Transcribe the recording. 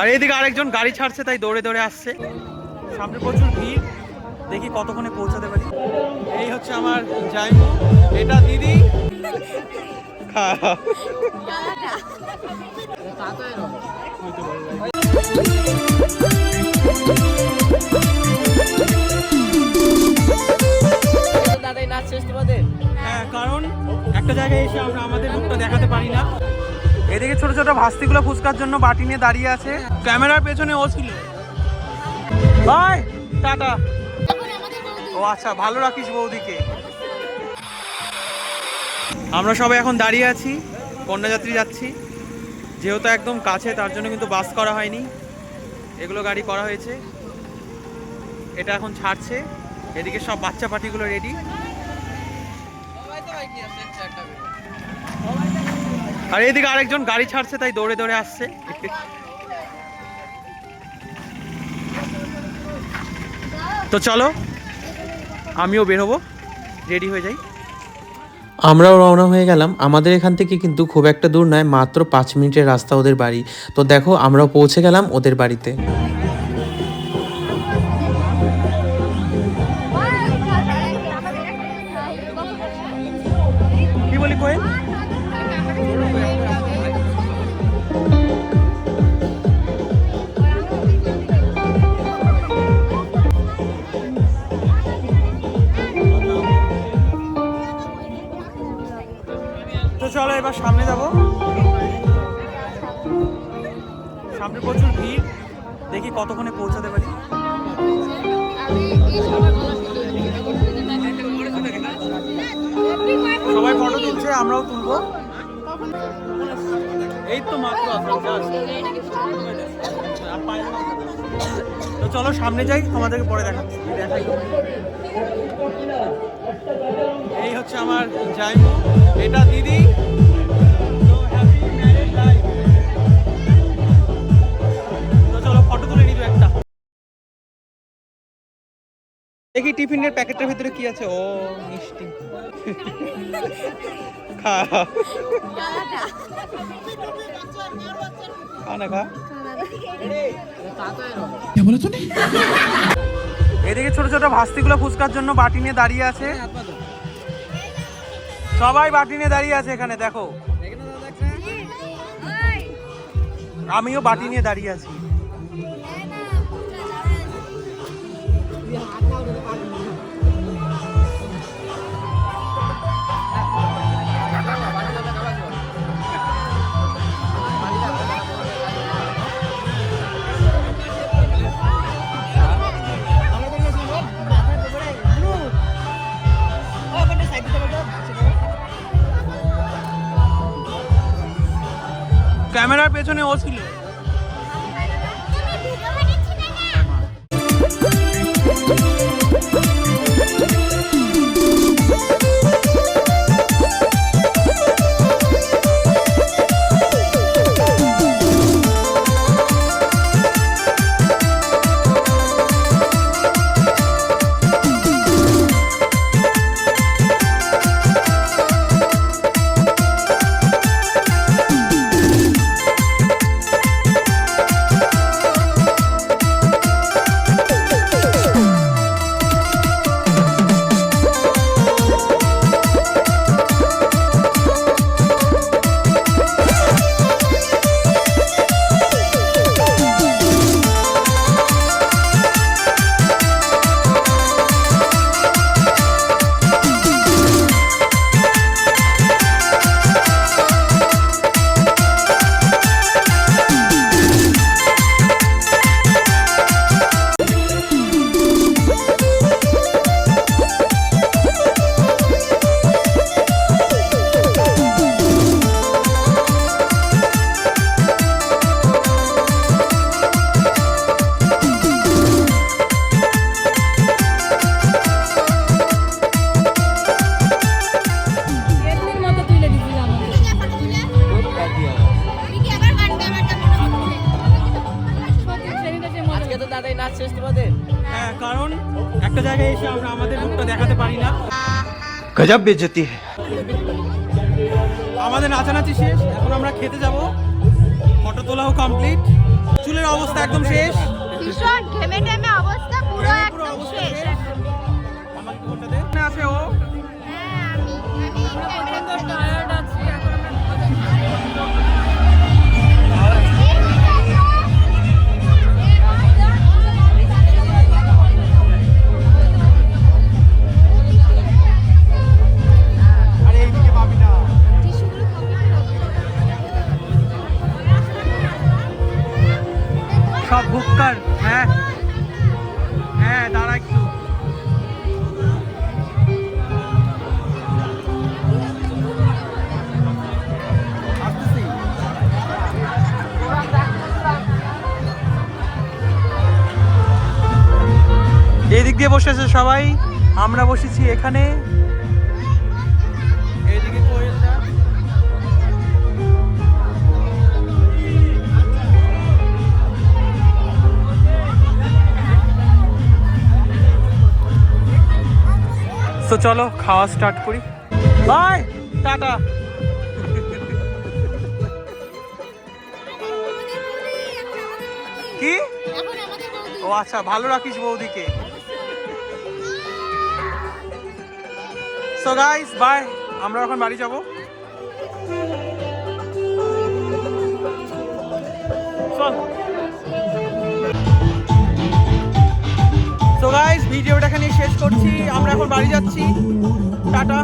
আর এদিকে আরেকজন গাড়ি ছাড়ছে তাই দৌড়ে দৌড়ে আসছে। সামনে প্রচুর ভিড়। দেখি কতক্ষণে পৌঁছাতে পারি। এই হচ্ছে আমার জাইমু এটা দিদি। হ্যাঁ কারণ একটা জায়গায় এসে আমরা আমাদের মুখটা দেখাতে পারি না। এদিকে ছোট ছোট ভাস্তিগুলো ফুচকার জন্য বাটি নিয়ে দাঁড়িয়ে আছে। ক্যামেরার পেছনে ও ছিল। By tata. ও আচ্ছা ভালো রাখিস বৌদিকে। আমরা সবাই এখন দাঁড়িয়ে আছি কন্যাযাত্রী যাচ্ছি। যেহেতু একদম কাছে তার জন্য কিন্তু বাস করা হয়নি। এগুলো গাড়ি করা হয়েছে। এটা এখন ছাড়ছে। এদিকে সব বাচ্চা পার্টিগুলো রেডি আর এদিকে আরেকজন গাড়ি ছাড়ছে, তাই দৌড়ে দৌড়ে আসছে। তো চলো, আমিও বের হব, রেডি হয়ে যাই। আমরাও রওনা হয়ে গেলাম। আমাদের এখান থেকে কিন্তু খুব একটা দূর নয়, মাত্র পাঁচ মিনিটের রাস্তা ওদের বাড়ি। তো দেখো, আমরাও পৌঁছে গেলাম ওদের বাড়িতে। তো চলো এবার সামনে যাব সামনে প্রচুর ভিড় দেখি কতক্ষণে পৌঁছাতে পারি সবাই ফটো তুলছে আমরাও তুলবো এই তো মাত্র আসলাম just। আর পায়ে না। তো চলো সামনে যাই আমাদেরকে পরে দেখা দেখাই। এই হচ্ছে আমার জাইমু। এটা দিদি। দেখি টিফিনের প্যাকেটের ভিতরে কি আছে। ও মিষ্টি। খা। খা না খা। এদিকে ছোট ছোট ভাস্তিগুলো ফুচকার জন্য বাটি নিয়ে দাঁড়িয়ে আছে। সবাই বাটি নিয়ে দাঁড়িয়ে আছে এখানে দেখো। আমিও বাটি নিয়ে দাঁড়িয়ে আছি। ক্যামেরার পেছনে ও ছিল। আজকে তো দাদাই নাচ শেষ তোমাদের? হ্যাঁ কারণ একটা জায়গায় এসে আমরা আমাদের মুখটা দেখাতে পারি না। গজব বেজতি আমাদের নাচানাচি শেষ এখন আমরা খেতে যাব। ফটো তোলাও কমপ্লিট চুলে দুজনের অবস্থা একদম শেষ। ভীষণ ঘেমে টেমে অবস্থা পুরো একদম শেষ। আমাকে কোনটা দে। এখানে আছে ও। হ্যাঁ আমি আমি এই দিক দিয়ে বসেছে সবাই। আমরা বসেছি এখানে। তো চলো খাওয়া স্টার্ট করি। বাই টাটা। কি? ও আচ্ছা ভালো রাখিস বৌদিকে। সো গাইস বাই আমরা এখন বাড়ি যাব। সো গাইস ভিডিওটা এখানে শেষ করছি। আমরা এখন বাড়ি যাচ্ছি। টাটা।